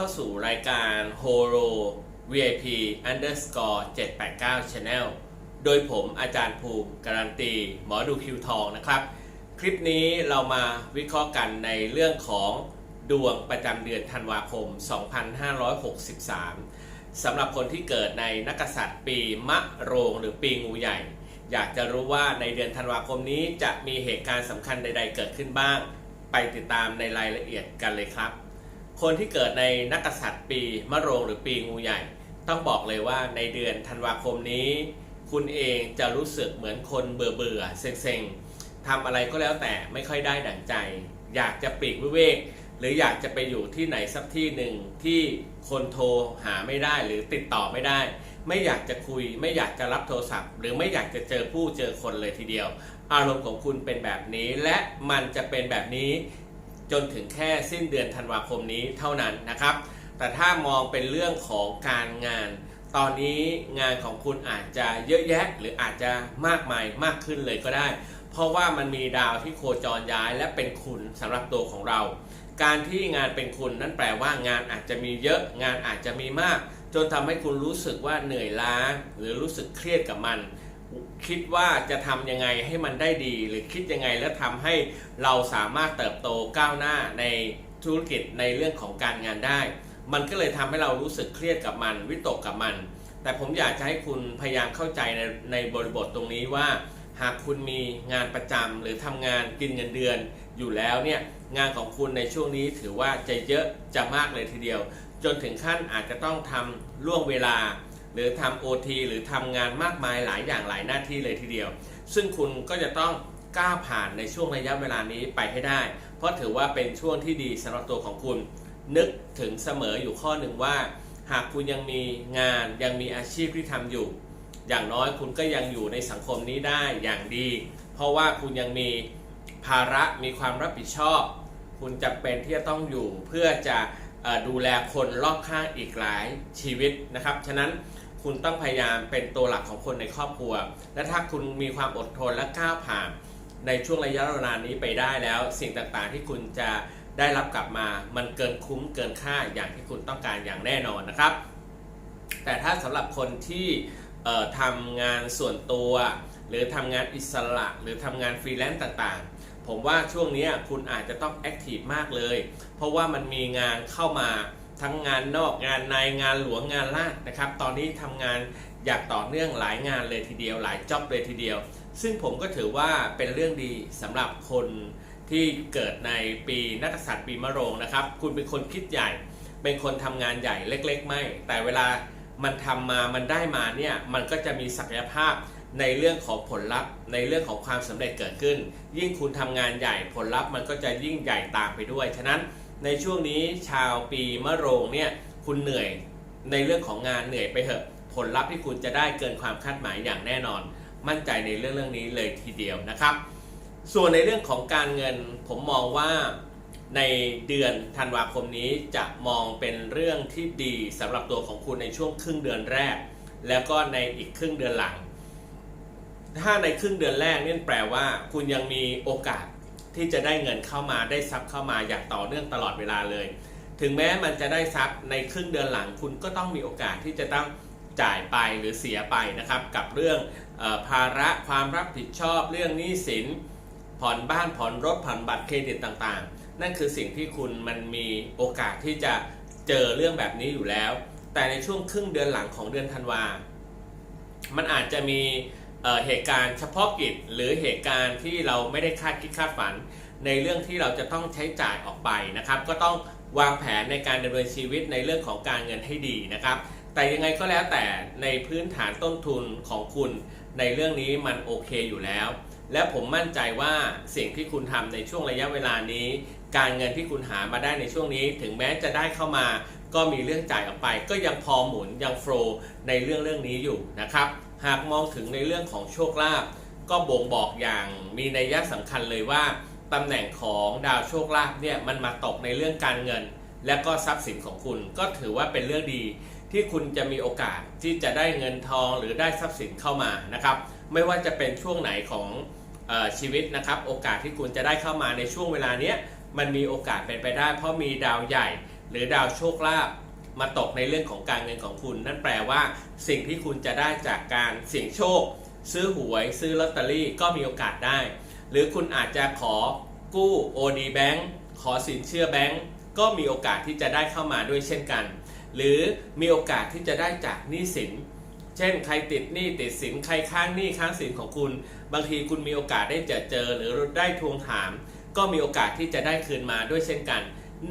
เข้าสู่รายการ Horo VIP Underscore 789 Channel โดยผมอาจารย์ภูมิการันตี หมอดูคิวทองนะครับ คลิปนี้เรามาวิเคราะห์กันในเรื่องของดวงประจำเดือนธันวาคม 2563 สำหรับคนที่เกิดในนักกษัตริย์ปีมะโรงหรือปีงูใหญ่ อยากจะรู้ว่าในเดือนธันวาคมนี้จะมีเหตุการณ์สำคัญใด ๆ เกิดขึ้นบ้าง ไปติดตามในรายละเอียดกันเลยครับ คนที่เกิดในนักกษัตริย์ปีมะโรงหรือปีงูใหญ่ ต้องบอกเลยว่าในเดือนธันวาคมนี้ คุณเองจะรู้สึกเหมือนคนเบื่อเบื่อเซ็งๆทำอะไรก็แล้วแต่ไม่ค่อยได้ดั่งใจ อยากจะปลีกวิเวก หรืออยากจะไปอยู่ที่ไหนสักที่หนึ่งที่คนโทรหาไม่ได้หรือติดต่อไม่ได้ ไม่อยากจะคุย ไม่อยากจะรับโทรศัพท์ หรือไม่อยากจะเจอผู้เจอคนเลยทีเดียว อารมณ์ของคุณเป็นแบบนี้และมันจะเป็นแบบนี้ จนถึงแค่สิ้นเดือนธันวาคมนี้เท่านั้นนะครับ แต่ถ้ามองเป็นเรื่องของการงาน ตอนนี้งานของคุณอาจจะเยอะแยะ หรืออาจจะมากมายมากขึ้นเลยก็ได้ เพราะว่ามันมีดาวที่โคจรย้ายและเป็นคุณสำหรับตัวของเรา การที่งานเป็นคุณนั่นแปลว่างานอาจจะมีเยอะงานอาจจะมีมาก จนทำให้คุณรู้สึกว่าเหนื่อยล้า หรือรู้สึกเครียดกับมัน คิดว่าจะทำยังไงให้มันได้ดี หรือคิดยังไงแล้วทำให้เราสามารถเติบโตก้าวหน้าในธุรกิจในเรื่องของการงานได้ มันก็เลยทำให้เรารู้สึกเครียดกับมัน วิตกกับมัน แต่ผมอยากจะให้คุณพยายามเข้าใจในในบริบทตรงนี้ว่า หากคุณมีงานประจำหรือทำงานกินเงินเดือน อยู่แล้วเนี่ยงานของคุณในช่วงนี้ถือว่าจะเยอะจะมากเลยทีเดียว จนถึงขั้นอาจจะต้องทำล่วงเวลา หรือทำ OT หรือทำงานมากมายหลายอย่างหลายหน้าที่เลยทีเดียว ซึ่งคุณก็จะต้องก้าวผ่านในช่วงระยะเวลานี้ไปให้ได้ เพราะถือว่าเป็นช่วงที่ดีสำหรับตัวของคุณ นึกถึงเสมออยู่ข้อหนึ่งว่า หากคุณยังมีงานยังมีอาชีพที่ทำอยู่ อย่างน้อยคุณก็ยังอยู่ในสังคมนี้ได้อย่างดี เพราะว่าคุณยังมีภาระมีความรับผิดชอบ คุณจำเป็นที่จะต้องอยู่เพื่อจะ ดูแลคนรอบข้างอีกหลายชีวิตนะครับ ฉะนั้นคุณต้องพยายามเป็นตัวหลักของคนในครอบครัว และถ้าคุณมีความอดทนและก้าวผ่านในช่วงระยะเวลานี้ไปได้แล้ว สิ่งต่างๆที่คุณจะได้รับกลับมา มันเกินคุ้มเกินค่าอย่างที่คุณต้องการอย่างแน่นอนนะครับ แต่ถ้าสำหรับคนที่ทำงานส่วนตัว หรือทำงานอิสระ หรือทำงานฟรีแลนซ์ต่างๆ ผมว่าช่วงนี้คุณอาจจะต้องแอคทีฟมากเลย เพราะว่ามันมีงานเข้ามาทั้งงานนอกงานในงานหลวงงานลาดนะครับ ตอนนี้ทำงานอยากต่อเนื่องหลายงานเลยทีเดียว หลายจ็อบเลยทีเดียว ซึ่งผมก็ถือว่าเป็นเรื่องดีสำหรับคนที่เกิดในปีนักษัตริย์ปีมะโรงนะครับ คุณเป็นคนคิดใหญ่ เป็นคนทำงานใหญ่เล็ก ๆ ไม่ แต่เวลามันทำมามันได้มาเนี่ยมันก็จะมีศักยภาพ ในเรื่องของผลลัพธ์ ในเรื่องของความสำเร็จเกิดขึ้น ยิ่งคุณทำงานใหญ่ผลลัพธ์มันก็จะยิ่งใหญ่ตามไปด้วย ฉะนั้นในช่วงนี้ชาวปีมะโรงเนี่ยคุณเหนื่อยในเรื่องของงานเหนื่อยไปเถอะ ผลลัพธ์ที่คุณจะได้เกินความคาดหมายอย่างแน่นอน มั่นใจในเรื่องเรื่องนี้เลยทีเดียวนะครับ ส่วนในเรื่องของการเงินผมมองว่าในเดือนธันวาคมนี้จะมองเป็นเรื่องที่ดีสำหรับตัวของคุณในช่วงครึ่งเดือนแรก แล้วก็ในอีกครึ่งเดือนหลัง ถ้าในครึ่งเดือนแรกนี่แปลว่า คุณยังมีโอกาสที่จะได้เงินเข้ามาได้ทรัพย์เข้ามาอย่างต่อเนื่องตลอดเวลาเลย ถึงแม้มันจะได้ทรัพย์ในครึ่งเดือนหลัง คุณก็ต้องมีโอกาสที่จะต้องจ่ายไปหรือเสียไปนะครับ กับเรื่องออภาระความรับผิดชอบเรื่องหนี้สินผ่อนบ้านผ่อนรถผ่อนบัตรเครดิตต่างๆ นั่นคือสิ่งที่คุณมันมีโอกาสที่จะเจอเรื่องแบบนี้อยู่แล้ว แต่ในช่วงครึ่งเดือนหลังของเดือนธันวา มันอาจจะมี เเหตุการณ์เฉพาะกิจหรือเหตุการณ์ที่เราไม่ได้คาดคิดคาดฝัน ในเรื่องที่เราจะต้องใช้จ่ายออกไปนะครับ ก็ต้องวางแผนในการดำเนินชีวิตในเรื่องของการเงินให้ดีนะครับ แต่ยังไงก็แล้วแต่ในพื้นฐานต้นทุนของคุณในเรื่องนี้มันโอเคอยู่แล้ว และผมมั่นใจว่าสิ่งที่คุณทำในช่วงระยะเวลานี้ การเงินที่คุณหามาได้ในช่วงนี้ ถึงแม้จะได้เข้ามา ก็มีเรื่องจ่ายออกไป ก็ยังพอหมุนยังโฟลในเรื่องเรื่องนี้อยู่นะครับ หากมองถึงในเรื่องของโชคลาภก็บ่งบอกอย่างมีนัยยะสำคัญเลยว่าตำแหน่งของดาวโชคลาภเนี่ยมันมาตกในเรื่องการเงิน และก็ทรัพย์สินของคุณ ก็ถือว่าเป็นเรื่องดีที่คุณจะมีโอกาสที่จะได้เงินทองหรือได้ทรัพย์สินเข้ามานะครับ ไม่ว่าจะเป็นช่วงไหนของออชีวิตนะครับ โอกาสที่คุณจะได้เข้ามาในช่วงเวลาเนี้ยมันมีโอกาสเป็นไปได้ เพราะมีดาวใหญ่ หรือดาวโชคลาภ มาตกในเรื่องของการเงินของคุณ นั่นแปลว่า สิ่งที่คุณจะได้จากการเสี่ยงโชค ซื้อหวย ซื้อลอตเตอรี่ก็มีโอกาสได้ หรือคุณอาจจะขอกู้ OD Bank ขอสินเชื่อแบงก์ก็มีโอกาสที่จะได้เข้ามาด้วยเช่นกัน หรือมีโอกาสที่จะได้จากหนี้สิน เช่น ใครติดหนี้ติดสินใครค้างหนี้ค้างสินของคุณ บางทีคุณมีโอกาสได้เจอเจอหรือได้ทวงถาม ก็มีโอกาสที่จะได้คืนมาด้วยเช่นกัน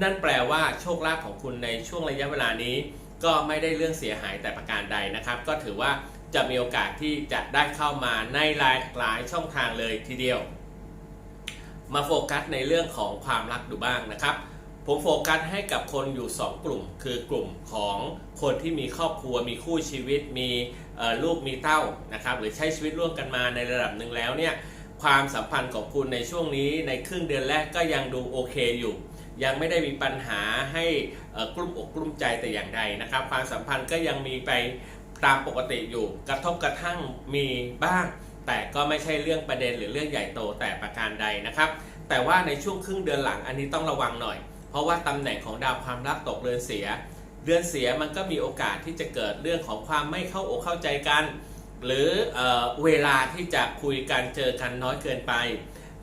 นั่นแปลว่าโชคลาภของคุณในช่วงระยะเวลานี้ ก็ไม่ได้เรื่องเสียหายแต่ประการใดนะครับ ก็ถือว่าจะมีโอกาสที่จะได้เข้ามาในหลายหลายช่องทางเลยทีเดียว มาโฟกัสในเรื่องของความรักดูบ้างนะครับ ผมโฟกัสให้กับคนอยู่ 2 กลุ่ม คือกลุ่มของคนที่มีครอบครัว มีคู่ชีวิต มีลูกมีเต้านะครับ หรือใช้ชีวิตร่วมกันมาในระดับหนึ่งแล้วเนี่ยความสัมพันธ์ของคุณในช่วงนี้ในครึ่งเดือนแรกก็ยังดูโอเคอยู่ ยังไม่ได้มีปัญหาให้กลุ้มอกกลุ้มใจแต่อย่างใดนะครับ ความสัมพันธ์ก็ยังมีไปตามปกติอยู่ กระทบกระทั่งมีบ้าง แต่ก็ไม่ใช่เรื่องประเด็นหรือเรื่องใหญ่โตแต่ประการใดนะครับ แต่ว่าในช่วงครึ่งเดือนหลังอันนี้ต้องระวังหน่อย เพราะว่าตำแหน่งของดาวความรักตกเรือนเสีย เรือนเสียมันก็มีโอกาสที่จะเกิดเรื่องของความไม่เข้าอกเข้าใจกัน หรือเออเวลาที่จะคุยกันเจอกันน้อยเกินไป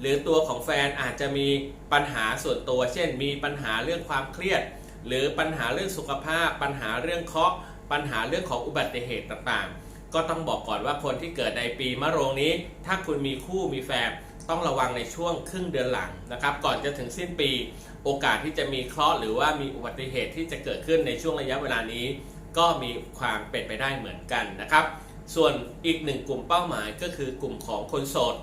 หรือตัวของแฟนอาจจะมีปัญหาส่วนตัว เช่น มีปัญหาเรื่องความเครียด หรือปัญหาเรื่องสุขภาพ ปัญหาเรื่องเคาะปัญหาเรื่องของอุบัติเหตุต่างๆ ก็ต้องบอกก่อนว่าคนที่เกิดในปีมะโรงนี้ ถ้าคุณมีคู่มีแฟนต้องระวังในช่วงครึ่งเดือนหลังนะครับ ก่อนจะถึงสิ้นปี โอกาสที่จะมีเคราะห์หรือว่ามีอุบัติเหตุที่จะเกิดขึ้นในช่วงระยะเวลานี้ ก็มีความเป็นไปได้เหมือนกันนะครับ ส่วนอีกหนึ่งกลุ่มเป้าหมายก็คือกลุ่มของคนโสด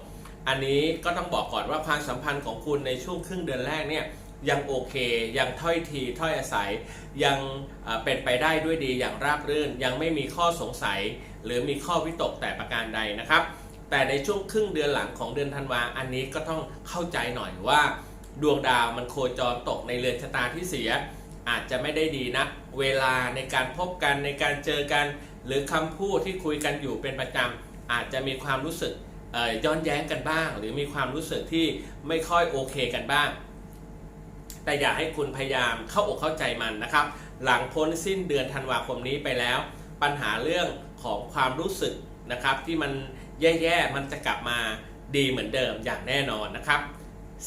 อันนี้ก็ต้องบอกก่อนว่าความสัมพันธ์ของคุณในช่วงครึ่งเดือนแรกเนี่ยยังโอเค ยังถ้อยทีถ้อยอาศัย ยังเป็นไปได้ด้วยดีอย่างราบรื่น ยังไม่มีข้อสงสัย หรือมีข้อวิตกแต่ประการใดนะครับ แต่ในช่วงครึ่งเดือนหลังของเดือนธันวาอันนี้ก็ต้องเข้าใจหน่อยว่า ดวงดาวมันโคจรตกในเรือนชะตาที่เสีย อาจจะไม่ได้ดีนะเวลาในการพบกันในการเจอกัน หรือคำพูดที่คุยกันอยู่เป็นประจำอาจจะมีความรู้สึก ย้อนแย้งกันบ้าง หรือมีความรู้สึกที่ไม่ค่อยโอเคกันบ้าง แต่อยากให้คุณพยายามเข้าอกเข้าใจมันนะครับ หลังพ้นสิ้นเดือนธันวาคมนี้ไปแล้ว ปัญหาเรื่องของความรู้สึกนะครับ ที่มันแย่ๆมันจะกลับมาดีเหมือนเดิมอย่างแน่นอนนะครับ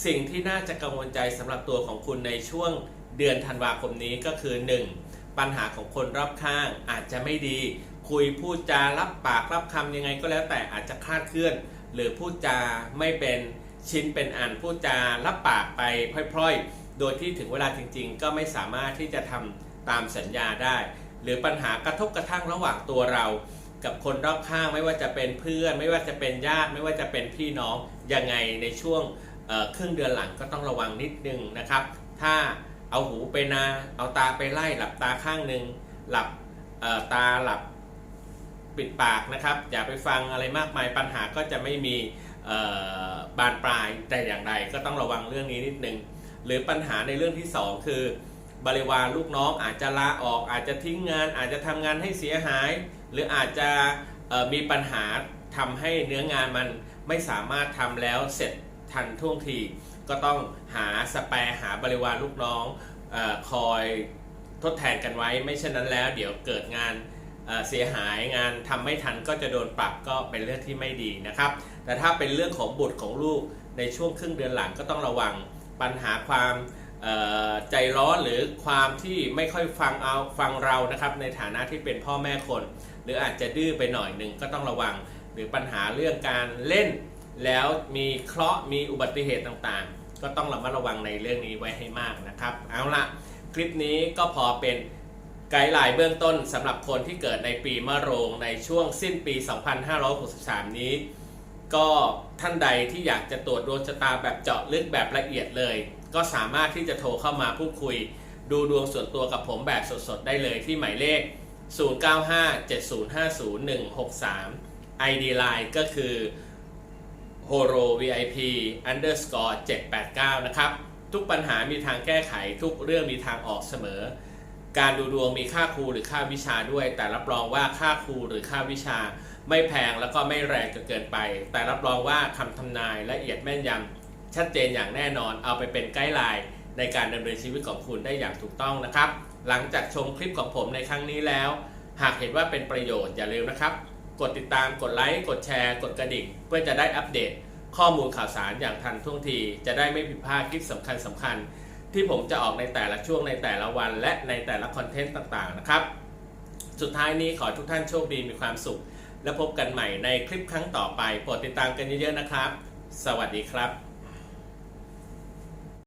สิ่งที่น่าจะกังวลใจสำหรับตัวของคุณในช่วงเดือนธันวาคมนี้ก็คือ 1. ปัญหาของคนรอบข้างอาจจะไม่ดี คุยพูดจารับปากรับคำยังไงก็แล้วแต่อาจจะคลาดเคลื่อน หรือพูดจาไม่เป็นชิ้นเป็นอันพูดจารับปากไปพร่อยๆ โดยที่ถึงเวลาจริง ๆ ก็ไม่สามารถที่จะทำตามสัญญาได้ หรือปัญหากระทบกระทั่งระหว่างตัวเรา กับคนรอบข้างไม่ว่าจะเป็นเพื่อน ไม่ว่าจะเป็นญาติ ไม่ว่าจะเป็นพี่น้องยังไงในช่วงครึ่งเดือนหลังก็ต้องระวังนิดนึงนะครับ ถ้าเอาหูไปนา เอาตาไปไล่หลับตาข้างหนึ่งหลับตาหลับ ปิดปากนะครับ อย่าไปฟังอะไรมากมายปัญหาก็จะไม่มีบานปลายแต่อย่างใดก็ต้องระวังเรื่องนี้นิดนึง หรือปัญหาในเรื่องที่สองคือบริวารลูกน้องอาจจะลาออก อาจจะทิ้งงาน อาจจะทำงานให้เสียหาย หรืออาจจะมีปัญหาทำให้เนื้องานมันไม่สามารถทำแล้วเสร็จทันท่วงที ก็ต้องหาสแปร์หาบริวารลูกน้องออคอยทดแทนกันไว้ ไม่เช่นนั้นแล้ว เดี๋ยวเกิดงาน เสียหายงานทำไม่ทันก็จะโดนปรับก็เป็นเรื่องที่ไม่ดีนะครับ แต่ถ้าเป็นเรื่องของบุตรของลูกในช่วงครึ่งเดือนหลังก็ต้องระวังปัญหาความใจร้อนหรือความที่ไม่ค่อยฟังเอาฟังเรานะครับ ในฐานะที่เป็นพ่อแม่คน หรืออาจจะดื้อไปหน่อยหนึ่งก็ต้องระวัง หรือปัญหาเรื่องการเล่น แล้วมีเคราะห์มีอุบัติเหตุต่างๆ ก็ต้องระมัดระวังในเรื่องนี้ไว้ให้มากนะครับ เอาละคลิปนี้ก็พอเป็น ไกด์ไลน์เบื้องต้นสำหรับคนที่เกิดในปีมะโรงในช่วงสิ้นปี 2563 นี้ ก็ท่านใดที่อยากจะตรวจดวงชะตาแบบเจาะลึกแบบละเอียดเลย ก็สามารถที่จะโทรเข้ามาพูดคุย ดูดวงส่วนตัวกับผมแบบสดๆ ได้เลยที่หมายเลข 0957050163 ID Line ก็คือ horo vip underscore 789 นะครับ ทุกปัญหามีทางแก้ไขทุกเรื่องมีทางออกเสมอ การดูดวงมีค่าครูหรือค่าวิชาด้วย แต่รับรองว่าค่าครูหรือค่าวิชา ไม่แพงแล้วก็ไม่แรงจนเกินไป แต่รับรองว่าคำทำนายละเอียดแม่นยำชัดเจนอย่างแน่นอน เอาไปเป็นไกด์ไลน์ในการดำเนินชีวิตของคุณได้อย่างถูกต้องนะครับ หลังจากชมคลิปของผมในครั้งนี้แล้ว หากเห็นว่าเป็นประโยชน์อย่าลืมนะครับ กดติดตามกดไลค์กดแชร์ กดกระดิ่ง เพื่อจะได้อัปเดต ข้อมูลข่าวสารอย่างทันท่วงที จะได้ไม่ผิดพลาดคลิปสำคัญสำคัญ ที่ผมจะออกในแต่ละช่วงในแต่ละวัน และในแต่ละคอนเทนต์ต่างๆนะครับ สุดท้ายนี้ขอทุกท่านโชคดีมีความสุข และพบกันใหม่ในคลิปครั้งต่อไปโปรดติดตามกันเยอะๆนะครับ สวัสดีครับ